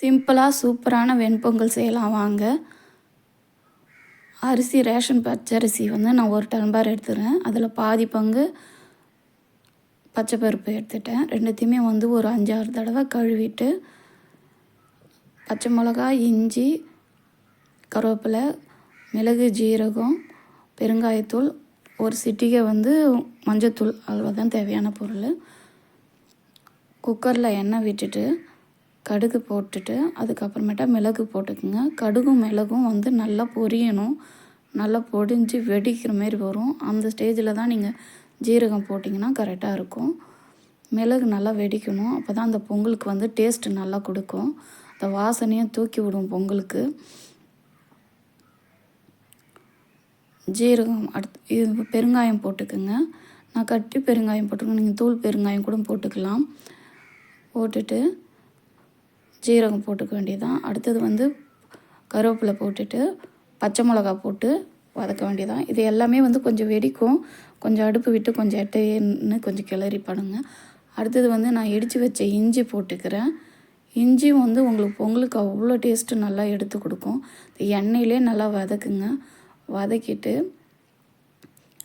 சிம்பிளாக சூப்பரான வெண்பொங்கல் செய்யலாம். வாங்க. அரிசி ரேஷன் பச்சரிசி வந்து நான் ஒரு டம்பார் எடுத்துக்கிறேன் அதில் பாதி பங்கு பச்சை பருப்பு எடுத்துட்டேன். ரெண்டுத்தையுமே வந்து ஒரு அஞ்சாறு தடவை கழுவிட்டு பச்சை மிளகா இஞ்சி கருவேப்பிலை மிளகு ஜீரகம் பெருங்காயத்தூள் ஒரு சிட்டிகை வந்து மஞ்சத்தூள் அவ்வளோதான் தேவையான பொருள். குக்கரில் எண்ணெய் விட்டுட்டு கடுகு போட்டுட்டு அதுக்கப்புறமேட்டா மிளகு போட்டுக்குங்க. கடுகும் மிளகும் வந்து நல்லா பொரியணும். நல்லா பொடிஞ்சு வெடிக்கிற மாரி வரும். அந்த ஸ்டேஜில் தான் நீங்கள் ஜீரகம் போட்டிங்கன்னா கரெக்டாக இருக்கும். மிளகு நல்லா வெடிக்கணும். அப்போ தான் அந்த பொங்கலுக்கு வந்து டேஸ்ட்டு நல்லா கொடுக்கும். அந்த வாசனையும் தூக்கி விடும் பொங்கலுக்கு. ஜீரகம் அடுத்து இது பெருங்காயம் போட்டுக்கோங்க. நான் கட்டி பெருங்காயம் போட்டுக்கோங்க நீங்கள் தூள் பெருங்காயம் கூட போட்டுக்கலாம். போட்டுட்டு ஜீரகம் போட்டுக்க வேண்டியதான் அடுத்தது வந்து கருவேப்பிலை போட்டுட்டு பச்சை மிளகா போட்டு வதக்க வேண்டியதான் இது எல்லாமே வந்து கொஞ்சம் வெடிக்கும். கொஞ்சம் அடுப்பு விட்டு கொஞ்சம் எட்டைன்னு கொஞ்சம் கிளறி பண்ணுங்க அடுத்தது வந்து நான் இடித்து வச்ச இஞ்சி போட்டுக்கிறேன். இஞ்சியும் வந்து உங்களுக்கு பொங்கலுக்கு அவ்வளோ டேஸ்ட்டு நல்லா எடுத்து கொடுக்கும். எண்ணெயிலே நல்லா வதக்குங்க. வதக்கிட்டு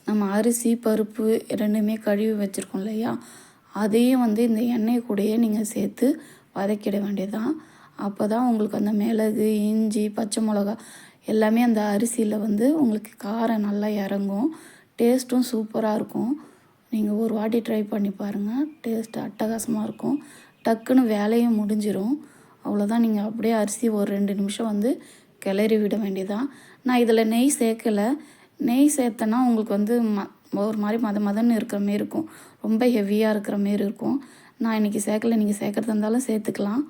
நம்ம அரிசி பருப்பு ரெண்டுமே கழுவி வச்சுருக்கோம் இல்லையா? அதையும் வந்து இந்த எண்ணெய் கூடயே நீங்கள் சேர்த்து வதக்கிட வேண்டியதான் அப்போ தான் உங்களுக்கு அந்த மிளகு இஞ்சி பச்சை மிளகா எல்லாமே அந்த அரிசியில் வந்து உங்களுக்கு காரம் நல்லா இறங்கும். டேஸ்ட்டும் சூப்பராக இருக்கும். நீங்கள் ஒரு வாட்டி ட்ரை பண்ணி பாருங்கள் டேஸ்ட் அட்டகாசமாக இருக்கும். டக்குன்னு வேலையும் முடிஞ்சிடும் அவ்வளோதான் நீங்கள் அப்படியே அரிசி ஒரு ரெண்டு நிமிஷம் வந்து கிளறி விட வேண்டியதான் நான் இதில் நெய் சேர்க்கலை. நெய் சேர்த்தனா உங்களுக்கு வந்து ம ஒரு மாதிரி மத மதன்னு இருக்கிற மாரி இருக்கும். ரொம்ப ஹெவியாக இருக்கிற மாரி இருக்கும். நான் இன்றைக்கி சேர்க்கல நீங்கள் சேர்க்குறதா இருந்தாலும் சேர்த்துக்கலாம்.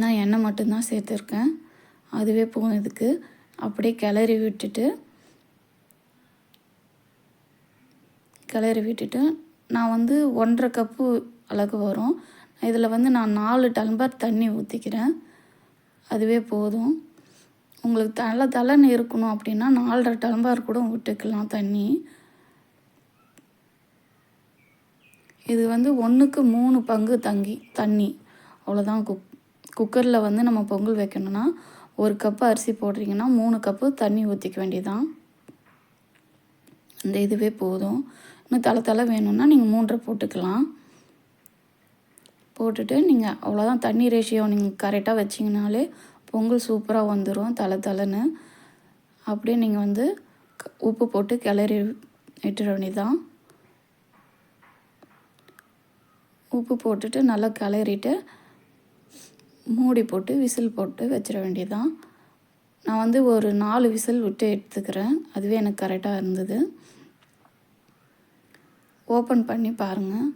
நான் எண்ணெய் மட்டும்தான் சேர்த்துருக்கேன். அதுவே போதும் இதுக்கு. அப்படியே கிளறி விட்டுட்டு கிளறி விட்டுட்டு நான் வந்து ஒன்றரை கப்பு அளவு வரும். இதில் வந்து நான் நாலு டம்பர் தண்ணி ஊற்றிக்கிறேன் அதுவே போதும். உங்களுக்கு தலை தலைன்னு இருக்கணும் அப்படின்னா நாலரை டம்பர் கூட விட்டுக்கலாம் தண்ணி. இது வந்து ஒன்றுக்கு மூணு பங்கு தங்கி தண்ணி. அவ்வளோதான் குக் குக்கரில் வந்து நம்ம பொங்கல் வைக்கணும்னா ஒரு கப்பு அரிசி போடுறீங்கன்னா மூணு கப்பு தண்ணி ஊற்றிக்க வேண்டியதான் இந்த இதுவே போதும். இன்னும் தலை தலை வேணும்னா நீங்கள் மூன்றரை போட்டுக்கலாம். போட்டுட்டு நீங்கள் அவ்வளோதான் தண்ணி ரேஷியோ நீங்கள் கரெக்டாக வச்சிங்கனாலே பொங்கல் சூப்பராக வந்துடும் தலை தலைன்னு. அப்படியே நீங்கள் வந்து உப்பு போட்டு கிளறி விட்டுற வேண்டியதான் உப்பு போட்டுட்டு நல்லா கிளறிட்டு மூடி போட்டு விசில் போட்டு வச்சிட வேண்டியதான் நான் வந்து ஒரு நாலு விசில் விட்டு எடுத்துக்கிறேன். அதுவே எனக்கு கரெக்டாக இருந்தது. ஓப்பன் பண்ணி பாருங்கள்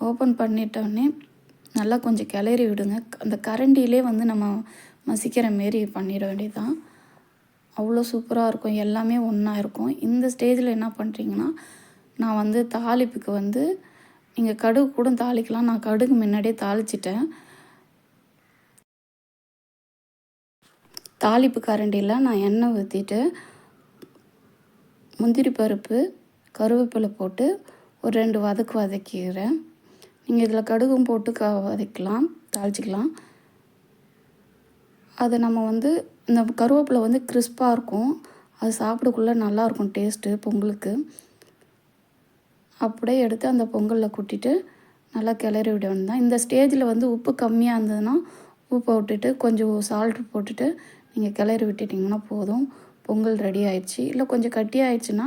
ஓப்பன் பண்ணிட்டோடனே நல்லா கொஞ்சம் கிளறி விடுங்க. அந்த கரண்டிலே வந்து நம்ம மசிக்கிற மாரி பண்ணிட வேண்டியதுதான். அவ்வளோ சூப்பராக இருக்கும். எல்லாமே ஒன்றா இருக்கும். இந்த ஸ்டேஜில் என்ன பண்ணுறீங்கன்னா நான் வந்து தாளிப்புக்கு வந்து நீங்கள் கடுகு கூட தாளிக்கலாம். நான் கடுகு முன்னாடியே தாளிச்சிட்டேன். தாளிப்பு கரண்டியில் நான் எண்ணெய் ஊற்றிட்டு முந்திரி பருப்பு கருவேப்பிலை போட்டு ஒரு ரெண்டு வதக்கு வதக்கிக்கிறேன் நீங்கள் இதில் கடுகும் போட்டு க வதக்கலாம் தாளிச்சிக்கலாம். அதை நம்ம வந்து இந்த கருவேப்பிலை வந்து கிறிஸ்பாக இருக்கும். அது சாப்பிடக்குள்ளே நல்லாயிருக்கும் டேஸ்ட்டு பொங்கலுக்கு. அப்படியே எடுத்து அந்த பொங்கலில் கொட்டிட்டு நல்லா கிளறி விட வேண்டியதான் இந்த ஸ்டேஜில் வந்து உப்பு கம்மியாக இருந்ததுன்னா உப்பை விட்டுட்டு கொஞ்சம் சால்ட்டு போட்டுட்டு நீங்கள் கிளறி விட்டுட்டிங்கன்னா போதும். பொங்கல் ரெடி ஆயிடுச்சு. இல்லை கொஞ்சம் கட்டி ஆயிடுச்சுன்னா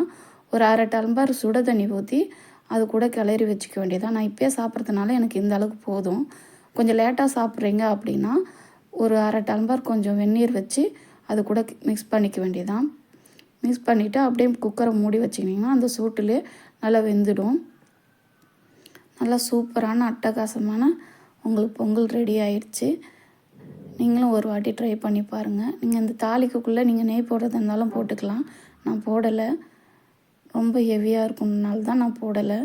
ஒரு அரை டம்பார் சுட தண்ணி ஊற்றி அது கூட கிளறி வச்சுக்க வேண்டியதான் நான் இப்போயே சாப்பிட்றதுனால எனக்கு இந்த அளவுக்கு போதும். கொஞ்சம் லேட்டாக சாப்பிட்றீங்க அப்படின்னா ஒரு அரை டம்ளர் கொஞ்சம் வெந்நீர் வச்சு அது கூட மிக்ஸ் பண்ணிக்க வேண்டியதான் மிக்ஸ் பண்ணிவிட்டு அப்படியே குக்கரை மூடி வச்சிங்கன்னா அந்த சூட்டிலே நல்லா வெந்துடும். நல்லா சூப்பரான அட்டகாசமான உங்களுக்கு பொங்கல் ரெடி ஆயிடுச்சு. நீங்களும் ஒரு வாட்டி ட்ரை பண்ணி பாருங்கள் நீங்கள் இந்த தாலிக்குள்ளே நீங்கள் நெய் போடுறதா இருந்தாலும் போட்டுக்கலாம். நான் போடலை. ரொம்ப ஹெவியாக இருக்கும்னால தான் நான் போடலை.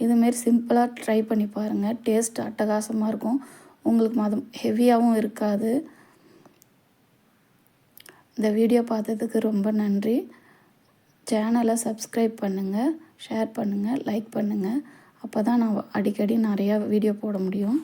இதுமாரி சிம்பிளாக ட்ரை பண்ணி பாருங்கள் டேஸ்ட் அட்டகாசமாக இருக்கும். உங்களுக்கு மதம் ஹெவியாகவும் இருக்காது. இந்த வீடியோ பார்த்ததுக்கு ரொம்ப நன்றி. சேனலை சப்ஸ்கிரைப் பண்ணுங்கள் ஷேர் பண்ணுங்கள் லைக் பண்ணுங்கள் அப்போ தான் நான் அடிக்கடி நிறையா வீடியோ போட முடியும்.